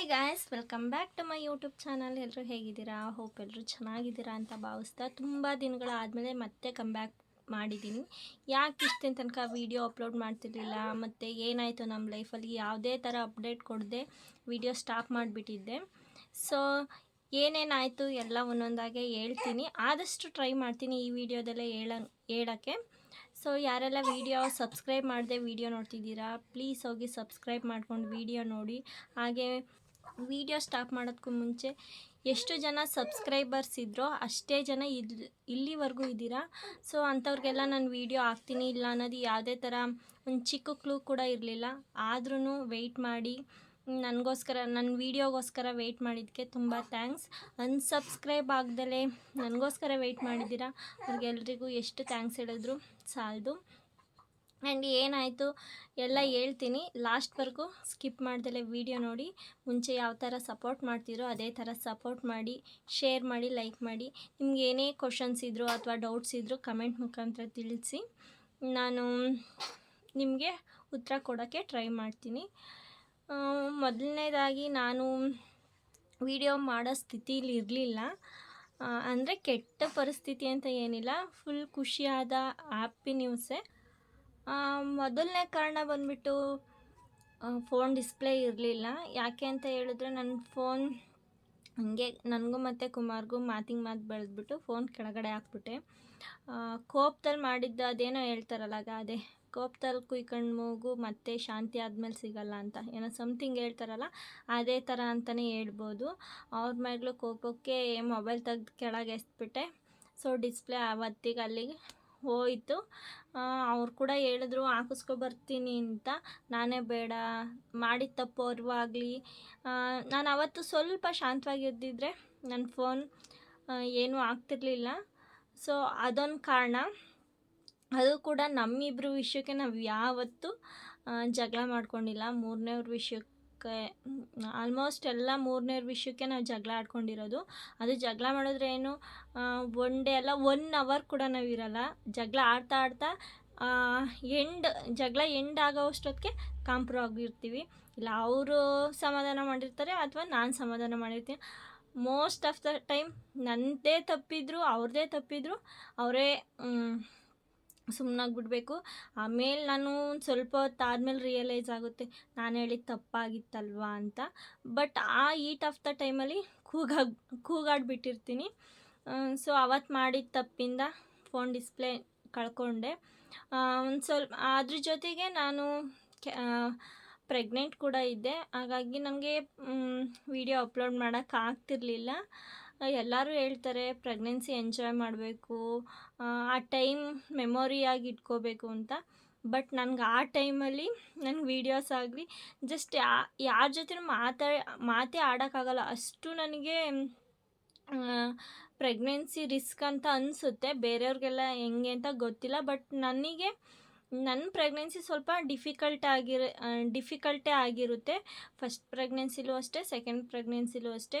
Hi guys welcome back to my YouTube channel ಎಲ್ಲರೂ ಹೇಗಿದ್ದೀರಾ? Hope ಎಲ್ಲರೂ ಚೆನ್ನಾಗಿದ್ದೀರಾ ಅಂತ ಭಾವಿಸ್ತಾ ತುಂಬ ದಿನಗಳಾದಮೇಲೆ ಮತ್ತೆ ಕಮ್ ಬ್ಯಾಕ್ ಮಾಡಿದ್ದೀನಿ. ಯಾಕೆ ಇಷ್ಟಿನ ತನಕ ವೀಡಿಯೋ ಅಪ್ಲೋಡ್ ಮಾಡ್ತಿರ್ಲಿಲ್ಲ, ಮತ್ತು ಏನಾಯಿತು ನಮ್ಮ ಲೈಫಲ್ಲಿ ಯಾವುದೇ ಥರ ಅಪ್ಡೇಟ್ ಕೊಡದೆ ವೀಡಿಯೋ ಸ್ಟಾಪ್ ಮಾಡಿಬಿಟ್ಟಿದ್ದೆ. ಸೊ ಏನೇನಾಯಿತು ಎಲ್ಲ ಒಂದೊಂದಾಗೆ ಹೇಳ್ತೀನಿ. ಆದಷ್ಟು ಟ್ರೈ ಮಾಡ್ತೀನಿ ಈ ವಿಡಿಯೋದಲ್ಲೇ ಹೇಳ, ಹೇಳೋಕ್ಕೆ. ಸೊ ಯಾರೆಲ್ಲ ವೀಡಿಯೋ ಸಬ್ಸ್ಕ್ರೈಬ್ ಮಾಡದೆ ವೀಡಿಯೋ ನೋಡ್ತಿದ್ದೀರಾ ಪ್ಲೀಸ್ ಹೋಗಿ ಸಬ್ಸ್ಕ್ರೈಬ್ ಮಾಡ್ಕೊಂಡು ವೀಡಿಯೋ ನೋಡಿ. ಹಾಗೆ ವೀಡಿಯೋ ಸ್ಟಾಪ್ ಮಾಡೋದಕ್ಕೂ ಮುಂಚೆ ಎಷ್ಟು ಜನ ಸಬ್ಸ್ಕ್ರೈಬರ್ಸ್ ಇದ್ರೋ ಅಷ್ಟೇ ಜನ ಇಲ್ಲಿ ಇಲ್ಲಿವರೆಗೂ ಇದ್ದೀರಾ? ಸೊ ಅಂಥವ್ರಿಗೆಲ್ಲ ನಾನು ವೀಡಿಯೋ ಹಾಕ್ತೀನಿ, ಇಲ್ಲ ಅನ್ನೋದು ಯಾವುದೇ ಥರ ಒಂದು ಚಿಕ್ಕ ಕ್ಲೂ ಕೂಡ ಇರಲಿಲ್ಲ. ಆದ್ರೂ ವೆಯ್ಟ್ ಮಾಡಿ, ನನಗೋಸ್ಕರ ನನ್ನ ವೀಡಿಯೋಗೋಸ್ಕರ ವೆಯ್ಟ್ ಮಾಡಿದ್ದಕ್ಕೆ ತುಂಬ ಥ್ಯಾಂಕ್ಸ್ ಅನ್ಸಬ್ಸ್ಕ್ರೈಬ್ ಆಗ್ದಲೇ ನನಗೋಸ್ಕರ ವೆಯ್ಟ್ ಮಾಡಿದ್ದೀರಾ? ಅವ್ರಿಗೆಲ್ರಿಗೂ ಎಷ್ಟು ಥ್ಯಾಂಕ್ಸ್ ಹೇಳಿದ್ರು ಸಾಲದು. ಆ್ಯಂಡ್ ಏನಾಯಿತು ಎಲ್ಲ ಹೇಳ್ತೀನಿ. ಲಾಸ್ಟ್ವರೆಗೂ ಸ್ಕಿಪ್ ಮಾಡ್ದಲೇ ವಿಡಿಯೋ ನೋಡಿ. ಮುಂಚೆ ಯಾವ ಥರ ಸಪೋರ್ಟ್ ಮಾಡ್ತಿರೋ ಅದೇ ಥರ ಸಪೋರ್ಟ್ ಮಾಡಿ ಶೇರ್ ಮಾಡಿ ಲೈಕ್ ಮಾಡಿ. ನಿಮ್ಗೆ ಏನೇ ಕ್ವಶನ್ಸ್ ಇದ್ದರೂ ಅಥವಾ ಡೌಟ್ಸ್ ಇದ್ದರೂ ಕಮೆಂಟ್ ಮುಖಾಂತರ ತಿಳಿಸಿ. ನಾನು ನಿಮಗೆ ಉತ್ತರ ಕೊಡೋಕ್ಕೆ ಟ್ರೈ ಮಾಡ್ತೀನಿ. ಮೊದಲನೇದಾಗಿ ನಾನು ವಿಡಿಯೋ ಮಾಡೋ ಸ್ಥಿತಿಲಿ ಇರಲಿಲ್ಲ. ಅಂದರೆ ಕೆಟ್ಟ ಪರಿಸ್ಥಿತಿ ಅಂತ ಏನಿಲ್ಲ. ಫುಲ್ ಖುಷಿಯಾದ ಹ್ಯಾಪಿ ನ್ಯೂಸೇ. ಮೊದಲನೇ ಕಾರಣ ಬಂದ್ಬಿಟ್ಟು ಫೋನ್ ಡಿಸ್ಪ್ಲೇ ಇರಲಿಲ್ಲ. ಯಾಕೆ ಅಂತ ಹೇಳಿದ್ರೆ ನನ್ನ ಫೋನ್ ಹಂಗೆ, ನನಗೂ ಮತ್ತು ಕುಮಾರ್ಗೂ ಮಾತಿಗೆ ಮಾತು ಬೆಳೆದ್ಬಿಟ್ಟು ಫೋನ್ ಕೆಳಗಡೆ ಹಾಕ್ಬಿಟ್ಟೆ. ಕೋಪದಲ್ಲಿ ಮಾಡಿದ್ದು ಅದೇನೋ ಹೇಳ್ತಾರಲ್ಲ ಅದೇ. ಕೋಪದಲ್ಲಿ ಕುಯ್ಕೊಂಡು ಮೂಗು ಮತ್ತೆ ಶಾಂತಿ ಆದಮೇಲೆ ಸಿಗಲ್ಲ ಅಂತ. ಏನೋ ಸಮಥಿಂಗ್ ಹೇಳ್ತಾರಲ್ಲ, ಅದೇ ಥರ ಅಂತಲೇ ಹೇಳ್ಬೋದು. ಅವ್ರ ಮಗಳು ಕೋಪಕ್ಕೆ ಮೊಬೈಲ್ ತೆಗ್ದು ಕೆಳಗೆ ಎಸ್ಬಿಟ್ಟೆ ಸೊ ಡಿಸ್ಪ್ಲೇ ಅವತ್ತಿಗೆ ಅಲ್ಲಿಗೆ ಹೋಯಿತು. ಅವ್ರು ಕೂಡ ಹೇಳಿದ್ರು, ಹಾಕಿಸ್ಕೊ ಬರ್ತೀನಿ ಅಂತ. ನಾನೇ ಬೇಡ. ಮಾಡಿದ ತಪ್ಪು ಆಗಲಿ ನಾನು ಅವತ್ತು ಸ್ವಲ್ಪ ಶಾಂತವಾಗಿದ್ದಿದ್ರೆ ನನ್ನ ಫೋನ್ ಏನೂ ಆಗ್ತಿರ್ಲಿಲ್ಲ. ಸೊ, ಅದೊಂದು ಕಾರಣ. ಅದು ಕೂಡ ನಮ್ಮಿಬ್ಬರು ವಿಷಯಕ್ಕೆ ನಾವು ಯಾವತ್ತೂ ಜಗಳ ಮಾಡ್ಕೊಂಡಿಲ್ಲ. ಮೂರನೇವ್ರ ವಿಷಯಕ್ಕೆ. ಆಲ್ಮೋಸ್ಟ್ ಎಲ್ಲ ಮೂರನೇ ವಿಷಯಕ್ಕೆ ನಾವು ಜಗಳ ಆಡ್ಕೊಂಡಿರೋದು. ಅದು ಜಗಳ ಮಾಡಿದ್ರೆ ಏನು ಒನ್ ಡೇ ಅಲ್ಲ ಒನ್ ಅವರ್ ಕೂಡ ನಾವು ಇರಲ್ಲ. ಜಗಳ ಆಡ್ತಾ ಆಡ್ತಾ ಎಂಡ್ ಜಗಳ ಎಂಡ್ ಆಗೋ ಅಷ್ಟೊತ್ತಿಗೆ ಕಾಂಪ್ರೋ ಆಗಿರ್ತೀವಿ. ಇಲ್ಲ, ಅವರು ಸಮಾಧಾನ ಮಾಡಿರ್ತಾರೆ ಅಥವಾ ನಾನು ಸಮಾಧಾನ ಮಾಡಿರ್ತೀನಿ. ಮೋಸ್ಟ್ ಆಫ್ ದ ಟೈಮ್ ನನ್ನದೇ ತಪ್ಪಿದ್ರು ಅವ್ರದ್ದೇ ತಪ್ಪಿದ್ರು, ಅವರೇ ಸುಮ್ಮನಾಗ್ಬಿಡ್ಬೇಕು ಆಮೇಲೆ ನಾನು ಒಂದು ಸ್ವಲ್ಪ ಹೊತ್ತು ಆದಮೇಲೆ ರಿಯಲೈಸ್ ಆಗುತ್ತೆ, ನಾನು ಹೇಳಿದ ತಪ್ಪಾಗಿತ್ತಲ್ವಾ ಅಂತ. ಬಟ್ ಆ ಈಟ್ ಆಫ್ ದ ಟೈಮಲ್ಲಿ ಕೂಗಾಗಿ, ಕೂಗಾಡ್ಬಿಟ್ಟಿರ್ತೀನಿ. ಸೊ ಅವತ್ತು ಮಾಡಿದ ತಪ್ಪಿಂದ ಫೋನ್ ಡಿಸ್ಪ್ಲೇ ಕಳ್ಕೊಂಡೆ. ಒಂದು ಸ್ವಲ್ಪ, ಅದ್ರ ಜೊತೆಗೆ ನಾನು ಪ್ರೆಗ್ನೆಂಟ್ ಕೂಡ ಇದ್ದೆ. ಹಾಗಾಗಿ ನನಗೆ ವಿಡಿಯೋ ಅಪ್ಲೋಡ್ ಮಾಡೋಕ್ಕೆ ಆಗ್ತಿರ್ಲಿಲ್ಲ. ಎಲ್ಲರೂ ಹೇಳ್ತಾರೆ ಪ್ರೆಗ್ನೆನ್ಸಿ ಎಂಜಾಯ್ ಮಾಡಬೇಕು, ಆ ಟೈಮ್ ಮೆಮೊರಿಯಾಗಿ ಇಟ್ಕೋಬೇಕು ಅಂತ. ಬಟ್ ನನಗೆ ಆ ಟೈಮಲ್ಲಿ ನನಗೆ ವೀಡಿಯೋಸ್ ಆಗಲಿ ಜಸ್ಟ್ ಯಾರ ಜೊತೆ ಮಾತಾ, ಮಾತೇ ಆಡೋಕ್ಕಾಗಲ್ಲ. ಅಷ್ಟು ನನಗೆ ಪ್ರೆಗ್ನೆನ್ಸಿ ರಿಸ್ಕ್ ಅಂತ ಅನಿಸುತ್ತೆ. ಬೇರೆಯವ್ರಿಗೆಲ್ಲ ಹೆಂಗೆ ಅಂತ ಗೊತ್ತಿಲ್ಲ. ಬಟ್ ನನಗೆ ನನ್ನ ಪ್ರೆಗ್ನೆನ್ಸಿ ಸ್ವಲ್ಪ ಡಿಫಿಕಲ್ಟ್ ಆಗಿರ ಡಿಫಿಕಲ್ಟೇ ಆಗಿರುತ್ತೆ. ಫಸ್ಟ್ ಪ್ರೆಗ್ನೆನ್ಸಿಲೂ ಅಷ್ಟೇ ಸೆಕೆಂಡ್ ಪ್ರೆಗ್ನೆನ್ಸಿಲೂ ಅಷ್ಟೇ.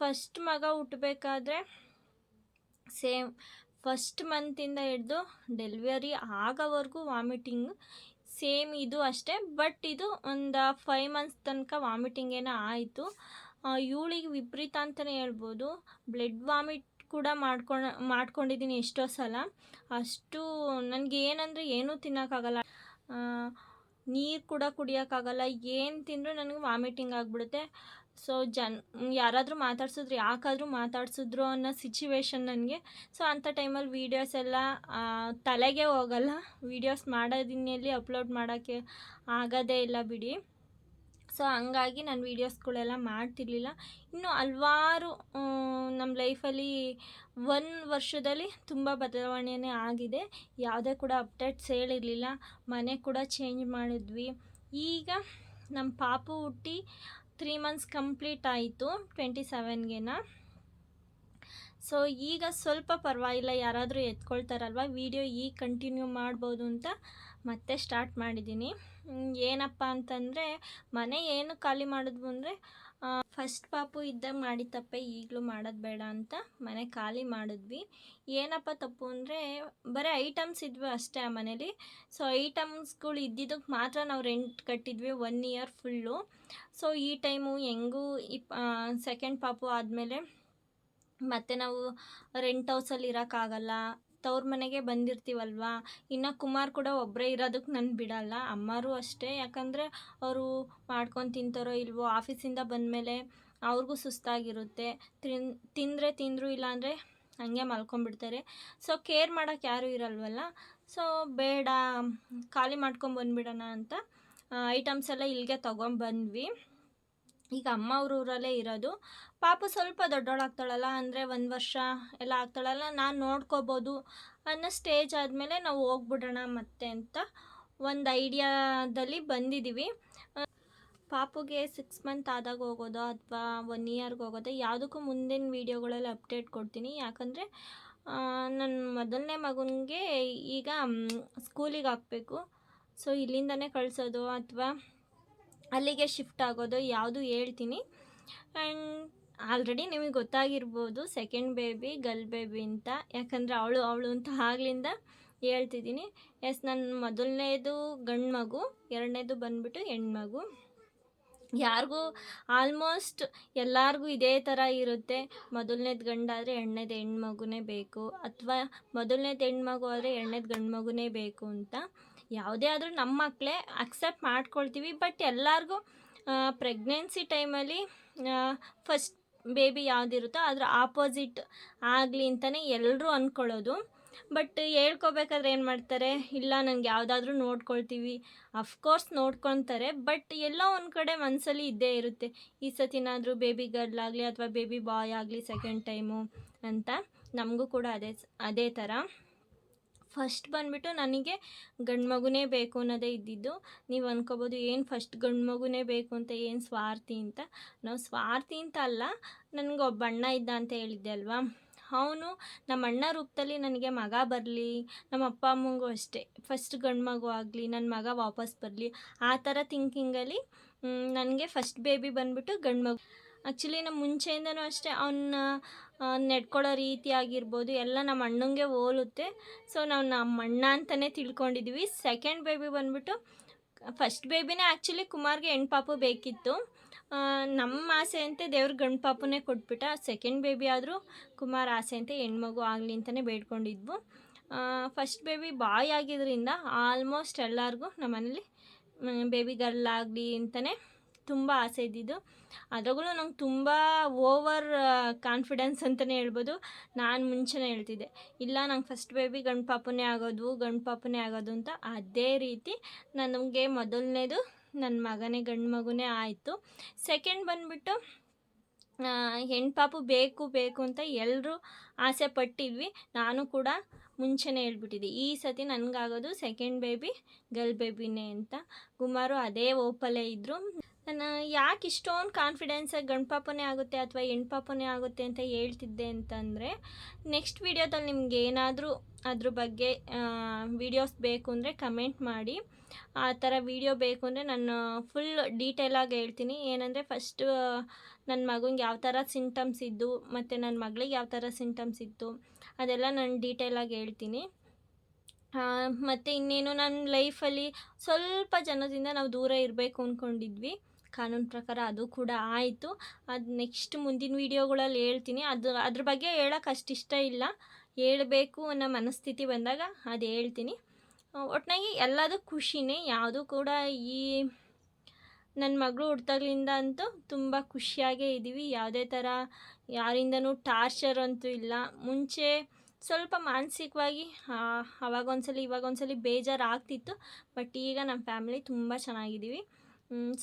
ಫಸ್ಟ್ ಮಗ ಹುಟ್ಟಬೇಕಾದ್ರೆ ಸೇಮ್ ಫಸ್ಟ್ ಮಂತಿಂದ ಹಿಡಿದು ಡೆಲಿವರಿ ಆಗೋವರೆಗೂ ವಾಮಿಟಿಂಗ್ ಸೇಮ್ ಇದು ಅಷ್ಟೇ. ಬಟ್ ಇದು ಒಂದು ಫೈವ್ ಮಂತ್ಸ್ ತನಕ ವಾಮಿಟಿಂಗ್ ಏನೋ ಆಯಿತು. ಇವಳಿಗೆ ವಿಪರೀತ ಅಂತಲೇ ಹೇಳ್ಬೋದು. ಬ್ಲಡ್ ವಾಮಿಟ್ ಕೂಡ ಮಾಡ್ಕೊಂಡು ಮಾಡ್ಕೊಂಡಿದ್ದೀನಿ ಎಷ್ಟೋ ಸಲ. ಅಷ್ಟು ನನಗೆ ಏನಂದರೆ ಏನೂ ತಿನ್ನೋಕ್ಕಾಗಲ್ಲ. ನೀರು ಕೂಡ ಕುಡಿಯೋಕ್ಕಾಗಲ್ಲ. ಏನು ತಿಂದರೂ ನನಗೆ ವಾಮಿಟಿಂಗ್ ಆಗಿಬಿಡುತ್ತೆ. ಸೊ ಜನ್, ಯಾರಾದರೂ ಮಾತಾಡ್ಸಿದ್ರು, ಯಾಕಾದರೂ ಮಾತಾಡ್ಸಿದ್ರು ಅನ್ನೋ ಸಿಚುವೇಶನ್ ನನಗೆ. ಸೊ ಅಂಥ ಟೈಮಲ್ಲಿ ವೀಡಿಯೋಸ್ ಎಲ್ಲ ತಲೆಗೆ ಹೋಗಲ್ಲ. ವೀಡಿಯೋಸ್ ಮಾಡೋದಿನಲ್ಲಿ ಅಪ್ಲೋಡ್ ಮಾಡೋಕ್ಕೆ ಆಗೋದೇ ಇಲ್ಲ ಬಿಡಿ. ಸೊ ಹಂಗಾಗಿ ನಾನು ವೀಡಿಯೋಸ್ಗಳೆಲ್ಲ ಮಾಡ್ತಿರ್ಲಿಲ್ಲ. ಇನ್ನು ಹಲ್ವಾರು ನಮ್ಮ ಲೈಫಲ್ಲಿ ಒನ್ ವರ್ಷದಲ್ಲಿ ತುಂಬ ಬದಲಾವಣೆಯೇ ಆಗಿದೆ. ಯಾವುದೇ ಕೂಡ ಅಪ್ಡೇಟ್ಸ್ ಹೇಳಿರಲಿಲ್ಲ. ಮನೆ ಕೂಡ ಚೇಂಜ್ ಮಾಡಿದ್ವಿ. ಈಗ ನಮ್ಮ ಪಾಪು ಹುಟ್ಟಿ ತ್ರೀ ಮಂತ್ಸ್ ಕಂಪ್ಲೀಟ್ ಆಯಿತು ಟ್ವೆಂಟಿ ಸೆವೆನ್ಗೆನ ಸೊ ಈಗ ಸ್ವಲ್ಪ ಪರವಾಗಿಲ್ಲ, ಯಾರಾದರೂ ಎತ್ಕೊಳ್ತಾರಲ್ವ? ವೀಡಿಯೋ ಈಗ ಕಂಟಿನ್ಯೂ ಮಾಡ್ಬೋದು ಅಂತ ಮತ್ತೆ ಸ್ಟಾರ್ಟ್ ಮಾಡಿದ್ದೀನಿ. ಏನಪ್ಪ ಅಂತಂದರೆ, ಮನೆ ಏನು ಖಾಲಿ ಮಾಡಿದ್ವು ಅಂದರೆ ಫಸ್ಟ್ ಪಾಪು ಇದ್ದಾಗ ಮಾಡಿದ ತಪ್ಪೆ, ಈಗಲೂ ಮಾಡೋದು ಬೇಡ ಅಂತ ಮನೆ ಖಾಲಿ ಮಾಡಿದ್ವಿ. ಏನಪ್ಪ ತಪ್ಪು ಅಂದರೆ, ಬರೀ ಐಟಮ್ಸ್ ಇದ್ವಿ ಅಷ್ಟೇ ಆ ಮನೇಲಿ. ಸೊ ಐಟಮ್ಸ್ಗಳು ಇದ್ದಿದ್ದಕ್ಕೆ ಮಾತ್ರ ನಾವು ರೆಂಟ್ ಕಟ್ಟಿದ್ವಿ ಒನ್ ಇಯರ್ ಫುಲ್ಲು ಸೊ ಈ ಟೈಮು ಹೆಂಗೂ ಇಪ್ ಸೆಕೆಂಡ್ ಪಾಪು ಆದಮೇಲೆ ಮತ್ತೆ ನಾವು ರೆಂಟ್ ಹೌಸಲ್ಲಿ ಇರೋಕ್ಕಾಗಲ್ಲ ತವ್ರ ಮನೆಗೆ ಬಂದಿರ್ತೀವಲ್ವಾ? ಇನ್ನು ಕುಮಾರ್ ಕೂಡ ಒಬ್ಬರೇ ಇರೋದಕ್ಕೆ ನಾನು ಬಿಡಲ್ಲ. ಅಮ್ಮಾರು ಅಷ್ಟೇ. ಯಾಕಂದರೆ ಅವರು ಮಾಡ್ಕೊಂಡು ತಿಂತಾರೋ ಇಲ್ವೋ, ಆಫೀಸಿಂದ ಬಂದಮೇಲೆ ಅವ್ರಿಗೂ ಸುಸ್ತಾಗಿರುತ್ತೆ. ತಿನ್, ತಿಂದರೆ ತಿಂದರು ಇಲ್ಲಾಂದರೆ ಹಂಗೆ ಮಲ್ಕೊಂಡ್ಬಿಡ್ತಾರೆ. ಸೊ ಕೇರ್ ಮಾಡೋಕ್ಕೆ ಯಾರೂ ಇರಲ್ವಲ್ಲ? ಸೊ ಬೇಡ. ಖಾಲಿ ಮಾಡ್ಕೊಂಡು ಬಂದುಬಿಡೋಣ ಅಂತ ಐಟಮ್ಸ್ ಎಲ್ಲ ಇಲ್ಲಿಗೆ ತೊಗೊಂಬಂದ್ವಿ. ಈಗ ಅಮ್ಮ ಅವ್ರ ಊರಲ್ಲೇ ಇರೋದು. ಪಾಪು ಸ್ವಲ್ಪ ದೊಡ್ಡವಳಾಗ್ತಾಳಲ್ಲ ಅಂದರೆ ಒಂದು ವರ್ಷ ಎಲ್ಲ ಆಗ್ತಾಳಲ್ಲ, ನಾನು ನೋಡ್ಕೋಬೋದು ಅನ್ನೋ ಸ್ಟೇಜ್ ಆದಮೇಲೆ ನಾವು ಹೋಗ್ಬಿಡೋಣ ಮತ್ತೆ ಅಂತ ಒಂದು ಐಡಿಯಾದಲ್ಲಿ ಬಂದಿದ್ದೀವಿ ಪಾಪುಗೆ ಸಿಕ್ಸ್ ಮಂತ್ ಆದಾಗ ಹೋಗೋದೋ ಅಥವಾ ಒನ್ ಇಯರ್ಗೆ ಹೋಗೋದೋ ಯಾವುದಕ್ಕೂ ಮುಂದಿನ ವೀಡಿಯೋಗಳಲ್ಲಿ ಅಪ್ಡೇಟ್ ಕೊಡ್ತೀನಿ. ಯಾಕಂದರೆ ನನ್ನ ಮೊದಲನೇ ಮಗನಿಗೆ ಈಗ ಸ್ಕೂಲಿಗೆ ಹಾಕಬೇಕು. ಸೊ ಇಲ್ಲಿಂದನೇ ಕಳಿಸೋದು ಅಥವಾ ಅಲ್ಲಿಗೆ ಶಿಫ್ಟ್ ಆಗೋದು ಯಾವುದು ಹೇಳ್ತೀನಿ. ಆ್ಯಂಡ್ ಆಲ್ರೆಡಿ ನಿಮಗೆ ಗೊತ್ತಾಗಿರ್ಬೋದು ಸೆಕೆಂಡ್ ಬೇಬಿ, ಗರ್ಲ್ ಬೇಬಿ ಅಂತ. ಯಾಕಂದರೆ ಅವಳು ಅವಳು ಅಂತ ಆಗ್ಲಿಂದ ಹೇಳ್ತಿದ್ದೀನಿ. ಎಸ್, ನನ್ನ ಮೊದಲನೇದು ಗಂಡು ಮಗು ಎರಡನೇದು ಬಂದ್ಬಿಟ್ಟು ಹೆಣ್ಮಗು. ಯಾರಿಗೂ ಆಲ್ಮೋಸ್ಟ್ ಎಲ್ಲರಿಗೂ ಇದೇ ಥರ ಇರುತ್ತೆ. ಮೊದಲನೇದು ಗಂಡಾದರೆ ಎರಡನೇದು ಹೆಣ್ಮಗುನೇ ಬೇಕು. ಅಥವಾ ಮೊದಲನೇದು ಹೆಣ್ಮಗು ಆದರೆ ಎರಡನೇದು ಗಂಡು ಮಗುನೇ ಬೇಕು ಅಂತ. ಯಾವುದೇ ಆದರೂ ನಮ್ಮ ಮಕ್ಕಳೇ ಅಕ್ಸೆಪ್ಟ್ ಮಾಡ್ಕೊಳ್ತೀವಿ. ಬಟ್ ಎಲ್ಲರಿಗೂ ಪ್ರೆಗ್ನೆನ್ಸಿ ಟೈಮಲ್ಲಿ ಫಸ್ಟ್ ಬೇಬಿ ಯಾವುದಿರುತ್ತೋ ಅದರ ಆಪೋಸಿಟ್ ಆಗಲಿ ಅಂತಲೇ ಎಲ್ಲರೂ ಅಂದ್ಕೊಳ್ಳೋದು ಬಟ್ ಹೇಳ್ಕೊಬೇಕಾದ್ರೆ ಏನು ಮಾಡ್ತಾರೆ? ಇಲ್ಲ ನನಗೆ ಯಾವುದಾದ್ರೂ ನೋಡ್ಕೊಳ್ತೀವಿ. ಅಫ್ಕೋರ್ಸ್ ನೋಡ್ಕೊತಾರೆ. ಬಟ್ ಎಲ್ಲ ಒಂದು ಕಡೆ ಮನಸ್ಸಲ್ಲಿ ಇದ್ದೇ ಇರುತ್ತೆ. ಈ ಸತಿನಾದರೂ ಬೇಬಿ ಗರ್ಲ್ ಆಗಲಿ ಅಥವಾ ಬೇಬಿ ಬಾಯ್ ಆಗಲಿ ಸೆಕೆಂಡ್ ಟೈಮು ಅಂತ ನಮಗೂ ಕೂಡ ಅದೇ ಅದೇ ಥರ. ಫಸ್ಟ್ ಬಂದುಬಿಟ್ಟು ನನಗೆ ಗಂಡು ಮಗುನೇ ಬೇಕು ಅನ್ನೋದೇ ಇದ್ದಿದ್ದು. ನೀವು ಅಂದ್ಕೋಬೋದು ಏನು ಫಸ್ಟ್ ಗಂಡು ಮಗುನೇ ಬೇಕು ಅಂತ ಏನು ಸ್ವಾರ್ಥಿ ಅಂತ? ನಾವು ಸ್ವಾರ್ಥಿ ಅಂತ ಅಲ್ಲ, ನನಗೆ ಒಬ್ಬ ಅಣ್ಣ ಇದ್ದ ಅಂತ ಹೇಳಿದ್ದೆ ಅಲ್ವಾ? ಅವನು ನಮ್ಮ ಅಣ್ಣ ರೂಪದಲ್ಲಿ ನನಗೆ ಮಗ ಬರಲಿ ನಮ್ಮ ಅಪ್ಪ ಅಮ್ಮಂಗೂ ಅಷ್ಟೇ. ಫಸ್ಟ್ ಗಂಡು ಮಗು ಆಗಲಿ ನನ್ನ ಮಗ ವಾಪಸ್ ಬರಲಿ, ಆ ಥರ ಥಿಂಕಿಂಗಲ್ಲಿ ನನಗೆ ಫಸ್ಟ್ ಬೇಬಿ ಬಂದುಬಿಟ್ಟು ಗಂಡು ಮಗು. ಆ್ಯಕ್ಚುಲಿ ನಮ್ಮ ಮುಂಚೆಯಿಂದನೂ ಅಷ್ಟೇ ಅವನ್ನ ನೆಡ್ಕೊಳ್ಳೋ ರೀತಿ ಆಗಿರ್ಬೋದು, ಎಲ್ಲ ನಮ್ಮ ಅಣ್ಣಂಗೆ ಹೋಲುತ್ತೆ. ಸೊ ನಾವು ನಮ್ಮ ಅಣ್ಣ ಅಂತಲೇ ತಿಳ್ಕೊಂಡಿದ್ವಿ. ಸೆಕೆಂಡ್ ಬೇಬಿ ಬಂದುಬಿಟ್ಟು ಫಸ್ಟ್ ಬೇಬಿನೇ ಆ್ಯಕ್ಚುಲಿ ಕುಮಾರ್ಗೆ ಹೆಣ್ಣು ಪಾಪು ಬೇಕಿತ್ತು. ನಮ್ಮ ಆಸೆ ಅಂತೆ ದೇವ್ರ ಗಂಡು ಪಾಪುನೇ ಕೊಟ್ಬಿಟ್ಟ. ಸೆಕೆಂಡ್ ಬೇಬಿ ಆದರೂ ಕುಮಾರ್ ಆಸೆ ಅಂತೆ ಹೆಣ್ಮಗು ಆಗಲಿ ಅಂತಲೇ ಬೇಡ್ಕೊಂಡಿದ್ವು. ಫಸ್ಟ್ ಬೇಬಿ ಬಾಯ್ ಆಗಿದ್ದರಿಂದ ಆಲ್ಮೋಸ್ಟ್ ಎಲ್ಲರಿಗೂ ನಮ್ಮನೇಲಿ ಬೇಬಿ ಗರ್ಲ್ ಆಗಲಿ ಅಂತಲೇ ತುಂಬ ಆಸೆ ಇದ್ದಿದ್ದು. ಅದ್ರಾಗೂ ನಂಗೆ ತುಂಬ ಓವರ್ ಕಾನ್ಫಿಡೆನ್ಸ್ ಅಂತಲೇ ಹೇಳ್ಬೋದು. ನಾನು ಮುಂಚೆನೇ ಹೇಳ್ತಿದ್ದೆ. ಇಲ್ಲ, ನಂಗೆ ಫಸ್ಟ್ ಬೇಬಿ ಗಂಡು ಪಾಪನೇ ಆಗೋದು, ಗಂಡು ಪಾಪನೇ ಆಗೋದು ಅಂತ ಅದೇ ರೀತಿ ನನಗೆ ಮೊದಲನೇದು ನನ್ನ ಮಗನೇ, ಗಂಡು ಮಗುನೇ ಆಯಿತು. ಸೆಕೆಂಡ್ ಬಂದುಬಿಟ್ಟು ಹೆಣ್ಣು ಪಾಪು ಬೇಕು ಬೇಕು ಅಂತ ಎಲ್ಲರೂ ಆಸೆ ಪಟ್ಟಿದ್ವಿ. ನಾನು ಕೂಡ ಮುಂಚೆನೇ ಹೇಳ್ಬಿಟ್ಟಿದ್ದೆ. ಈ ಸತಿ ನನಗಾಗೋದು ಸೆಕೆಂಡ್ ಬೇಬಿ, ಗರ್ಲ್ ಬೇಬಿನೇ ಅಂತ. ಕುಮಾರು ಅದೇ ಓಪಲ್ಲೇ ಇದ್ದರು ನಾನು ಯಾಕೆ ಇಷ್ಟೊಂದು ಕಾನ್ಫಿಡೆನ್ಸಾಗಿ ಗಂಡು ಪಾಪನೇ ಆಗುತ್ತೆ ಅಥವಾ ಹೆಣ್ಣು ಪಾಪನೇ ಆಗುತ್ತೆ ಅಂತ ಹೇಳ್ತಿದ್ದೆ ಅಂತಂದರೆ ನೆಕ್ಸ್ಟ್ ವೀಡಿಯೋದಲ್ಲಿ ನಿಮ್ಗೆ ಏನಾದರೂ ಅದ್ರ ಬಗ್ಗೆ ವೀಡಿಯೋಸ್ ಬೇಕು ಅಂದರೆ ಕಮೆಂಟ್ ಮಾಡಿ. ಆ ಥರ ವೀಡಿಯೋ ಬೇಕು ಅಂದರೆ ನಾನು ಫುಲ್ ಡೀಟೇಲಾಗಿ ಹೇಳ್ತೀನಿ. ಏನಂದರೆ ಫಸ್ಟು ನನ್ನ ಮಗುಂಗೆ ಯಾವ ಥರ ಸಿಂಟಮ್ಸ್ ಇದ್ದು, ಮತ್ತು ನನ್ನ ಮಗಳಿಗೆ ಯಾವ ಥರ ಸಿಂಟಮ್ಸ್ ಇತ್ತು, ಅದೆಲ್ಲ ನಾನು ಡೀಟೇಲಾಗಿ ಹೇಳ್ತೀನಿ. ಮತ್ತು ಇನ್ನೇನು ನನ್ನ ಲೈಫಲ್ಲಿ ಸ್ವಲ್ಪ ಜನದಿಂದ ನಾವು ದೂರ ಇರಬೇಕು ಅಂದ್ಕೊಂಡಿದ್ವಿ ಕಾನೂನು ಪ್ರಕಾರ ಅದು ಕೂಡ ಆಯಿತು. ಅದು ನೆಕ್ಸ್ಟ್ ಮುಂದಿನ ವೀಡಿಯೋಗಳಲ್ಲಿ ಹೇಳ್ತೀನಿ. ಅದು, ಅದ್ರ ಬಗ್ಗೆ ಹೇಳೋಕೆ ಅಷ್ಟಿಷ್ಟ ಇಲ್ಲ. ಹೇಳಬೇಕು ಅನ್ನೋ ಮನಸ್ಥಿತಿ ಬಂದಾಗ ಅದು ಹೇಳ್ತೀನಿ. ಒಟ್ಟಿನಾಗಿ ಎಲ್ಲದೂ ಖುಷಿನೇ. ಯಾವುದೂ ಕೂಡ ಈ ನನ್ನ ಮಗಳು ಹುಡ್ತಾಗ್ಲಿಂದ ಅಂತೂ ತುಂಬ ಖುಷಿಯಾಗೇ ಇದ್ದೀವಿ ಯಾವುದೇ ಥರ ಯಾರಿಂದನೂ ಟಾರ್ಚರ್ ಅಂತೂ ಇಲ್ಲ. ಮುಂಚೆ ಸ್ವಲ್ಪ ಮಾನಸಿಕವಾಗಿ ಅವಾಗೊಂದ್ಸಲಿ ಇವಾಗೊಂದ್ಸಲಿ ಬೇಜಾರು ಆಗ್ತಿತ್ತು ಬಟ್ ಈಗ ನಮ್ಮ ಫ್ಯಾಮಿಲಿ ತುಂಬ ಚೆನ್ನಾಗಿದ್ದೀವಿ.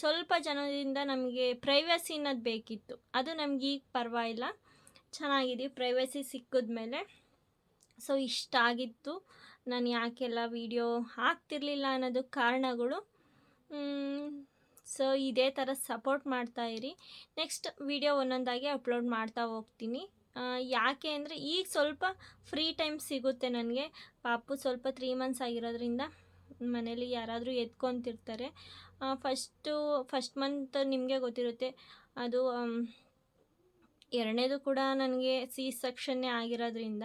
ಸ್ವಲ್ಪ ಜನದಿಂದ ನಮಗೆ ಪ್ರೈವಸಿ ಅನ್ನೋದು ಬೇಕಿತ್ತು. ಅದು ನಮ್ಗೆ ಈಗ ಪರವಾಗಿಲ್ಲ. ಚೆನ್ನಾಗಿದೆ ಪ್ರೈವಸಿ ಸಿಕ್ಕಿದ್ಮೇಲೆ ಸೊ ಇಷ್ಟ ಆಗಿತ್ತು. ನಾನು ಯಾಕೆಲ್ಲ ವೀಡಿಯೋ ಹಾಕ್ತಿರ್ಲಿಲ್ಲ ಅನ್ನೋದು ಕಾರಣಗಳು. ಸೊ ಇದೇ ಥರ ಸಪೋರ್ಟ್ ಮಾಡ್ತಾಯಿರಿ ನೆಕ್ಸ್ಟ್ ವೀಡಿಯೋ ಒಂದೊಂದಾಗಿ ಅಪ್ಲೋಡ್ ಮಾಡ್ತಾ ಹೋಗ್ತೀನಿ. ಯಾಕೆ ಅಂದರೆ ಈಗ ಸ್ವಲ್ಪ ಫ್ರೀ ಟೈಮ್ ಸಿಗುತ್ತೆ ನನಗೆ. ಪಾಪು ಸ್ವಲ್ಪ ತ್ರೀ ಮಂತ್ಸ್ ಆಗಿರೋದ್ರಿಂದ. ಮನೇಲಿ ಯಾರಾದರೂ ಎತ್ಕೊತಿರ್ತಾರೆ. ಫಸ್ಟು, ಫಸ್ಟ್ ಮಂತ್ ನಿಮಗೆ ಗೊತ್ತಿರುತ್ತೆ. ಅದು ಎರಡನೇದು ಕೂಡ ನನಗೆ ಸಿ ಸೆಕ್ಷನ್ನೇ ಆಗಿರೋದ್ರಿಂದ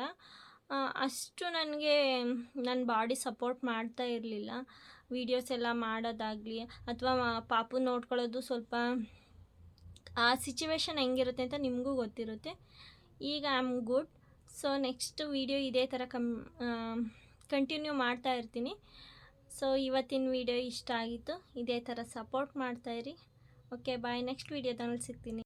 ಅಷ್ಟು ನನಗೆ ನನ್ನ ಬಾಡಿ ಸಪೋರ್ಟ್ ಮಾಡ್ತಾ ಇರಲಿಲ್ಲ. ವೀಡಿಯೋಸ್ ಎಲ್ಲ ಮಾಡೋದಾಗಲಿ, ಅಥವಾ ಪಾಪು ನೋಡ್ಕೊಳ್ಳೋದು ಸ್ವಲ್ಪ, ಆ ಸಿಚುವೇಶನ್ ಹೆಂಗಿರುತ್ತೆ ಅಂತ ನಿಮಗೂ ಗೊತ್ತಿರುತ್ತೆ. ಈಗ I am good. So, next video ಇದೇ ಥರ ಕಮ್ ಕಂಟಿನ್ಯೂ ಮಾಡ್ತಾ ಇರ್ತೀನಿ. ಸೊ ಇವತ್ತಿನ ವಿಡಿಯೋ ಇಷ್ಟ ಆಗಿತ್ತು. ಇದೇ ಥರ ಸಪೋರ್ಟ್ ಮಾಡ್ತಾಯಿರಿ ಓಕೆ ಬಾಯ್ ನೆಕ್ಸ್ಟ್ ವಿಡಿಯೋದಲ್ಲಿ ಸಿಗ್ತೀನಿ.